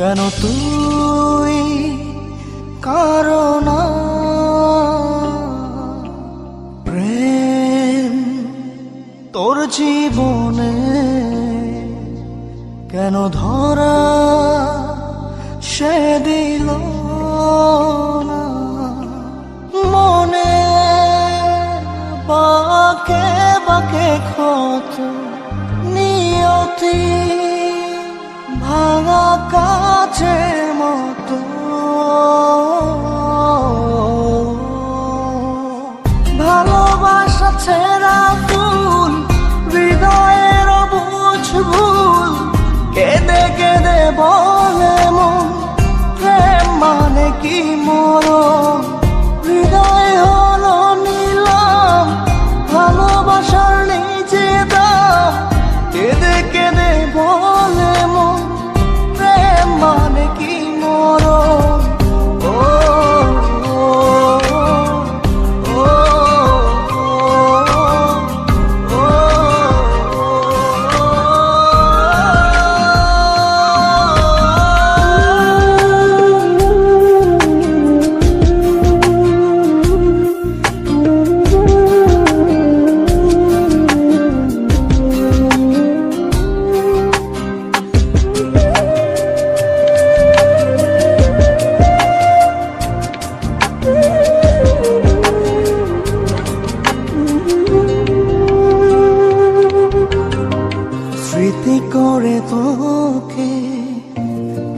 কেন তুই? কারণ প্রেম তোর জীবনে কেন ধরা সে দিল মনে বাকে বাকে খোঁজ নিয়তি ভাঙা কাছের মতো। ভালোবাসা ছেঁড়া ফুল, হৃদয়ের বুঝ ভুল। কেঁদে কেঁদে বলে মন, প্রেম মানে কি মরণ?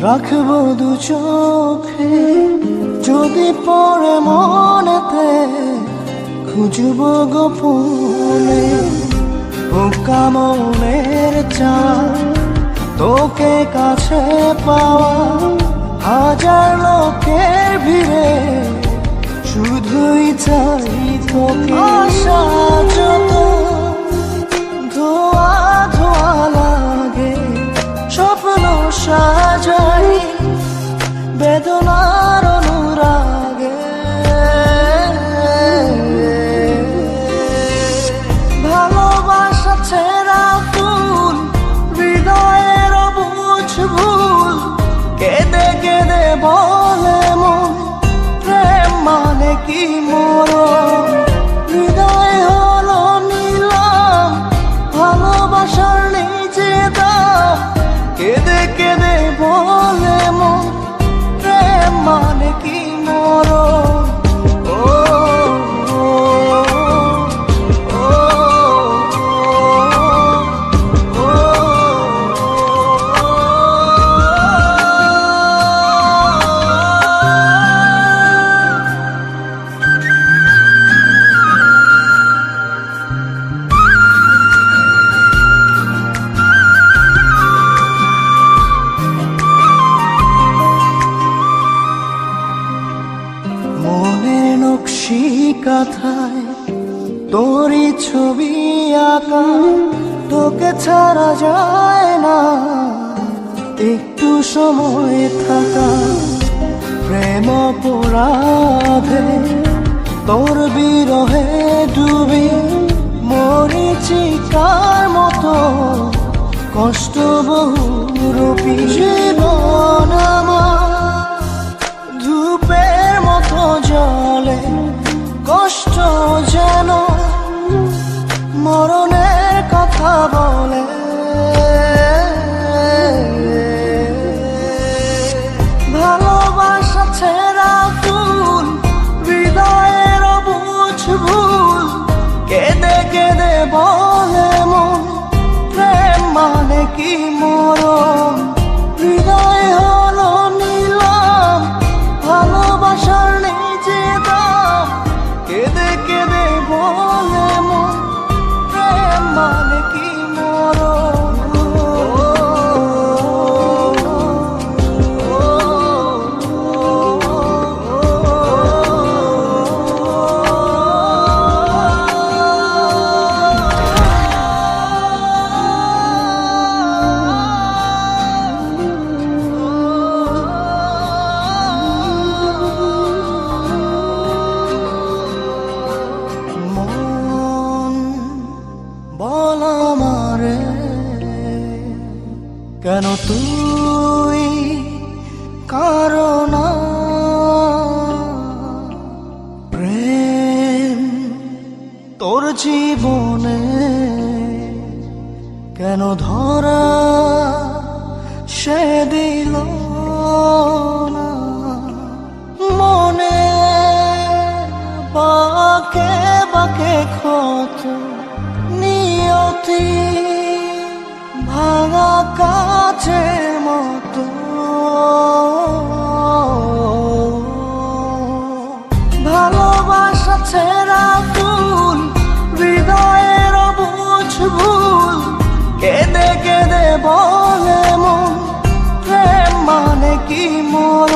রাখব দু চোখে। যদি পরে মনেতে, খুঁজবো গোপনে। ও কামনের চা তোকে কাছে পাওয়া, হাজার লোকের ভিড়ে। শুধুই চাই তোকে আশা যত সাজাই বেদনার অনুরাগে। ভালোবাসা ছেঁড়া ফুল, হৃদয়ের বুঝ ভুল। কেঁদে কেঁদে বলে মন, প্রেম মানে কি মরণ? কেঁদে বলে মন প্রেম মানে কি মরণ? কাথায় তোরই ছবি আঁকা তোকে ছাড়া যায় না। একটু সময় থাকা, প্রেম অপরাধে তোর বিরহে ডুবি মরিচিকার মতো কষ্ট বহুরূপী জীবন বলে মন প্রেম মানে কি মরণ? জীবনে কেন ধরা সে দিল মনে বাকে বাকে ক্ষত নিয়তি ভাঙা মতো কেঁদে বলে মন প্রেম মানে কি মোর